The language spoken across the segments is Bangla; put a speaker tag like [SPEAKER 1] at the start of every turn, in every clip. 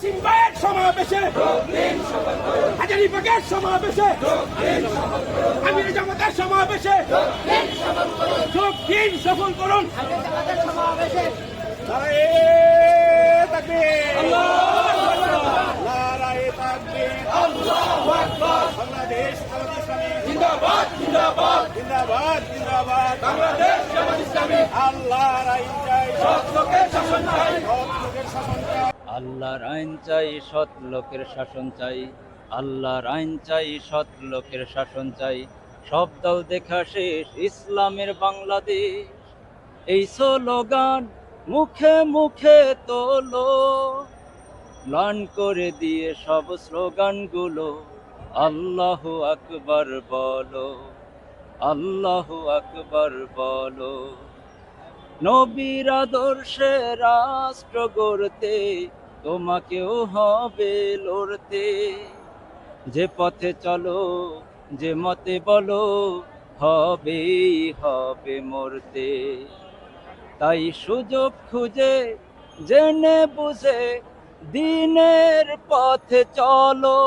[SPEAKER 1] সিম্বায়ের সমাবেশে। হাজারিবাগের সমাবেশে। আমির জামাতের সমাবেশে। যোগ দিন সফল করুন। বাংলাদেশ জিন্দাবাদ জিন্দাবাদ। জিন্দাবাদ জিন্দাবাদ। বাংলাদেশ আইন চাই সৎ লোকের শাসন চাই সৎ লোকের শাসন চাই
[SPEAKER 2] আল্লাহর আইন চাই, সৎ লোকের শাসন চাই। আল্লাহর আইন চাই, সৎ লোকের শাসন চাই। সব দল দেখা শেষ, ইসলামের বাংলাদেশ। এই স্লোগান মুখে মুখে তোলো। প্লান করে দিয়ে সব স্লোগানগুলো আল্লাহ আকবর বলো, আল্লাহ আকবর বলো। নবীর আদর্শে রাষ্ট্র গড়তে তোমাকেও হবে লড়তে। যে পথে চলো, যে মতে বলো, হবেই হবে মরতে। তাই সুযোগ খুঁজে, জেনে বুঝে, দিনের পথে চলো।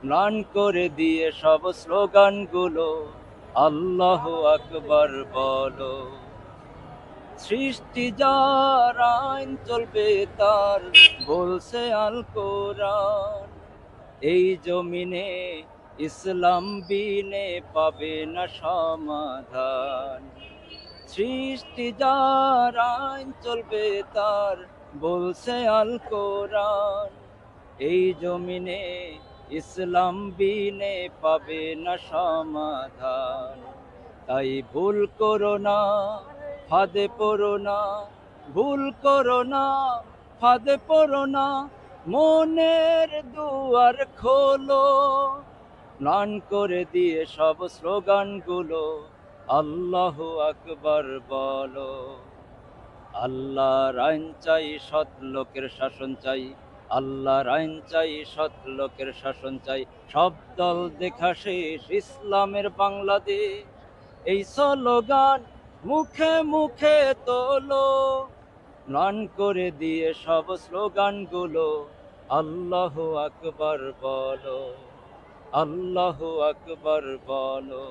[SPEAKER 2] প্লান করে দিয়ে সব স্লোগানগুলো আল্লাহ আকবর বলো। সৃষ্টি যার আইন চলবে তার, বলছে আল কোরআন। এই জমিনে ইসলাম বিনে পাবে না সমাধান। সৃষ্টি যার আইন চলবে তার, বলছে আল কোরআন। এই জমিনে ইসলাম বিনে পাবে না সমাধান। তাই ভুল করো না। ফাঁদে পড়ো না, ভুল করো না, ফাঁদে পড়ো না, মনের দুয়ার খোলো। প্লান করে দিয়ে সব স্লোগানগুলো আল্লাহ আকবর বলো। আল্লাহর আইন চাই, সৎ লোকের শাসন চাই। আল্লাহর আইন চাই, সৎ লোকের শাসন চাই। সব দল দেখা শেষ, ইসলামের বাংলাদেশ। এই স্লোগান মুখে মুখে তোলো নন করে দিয়ে সব স্লোগানগুলো আল্লাহ আকবর বলো আল্লাহ আকবর বলো।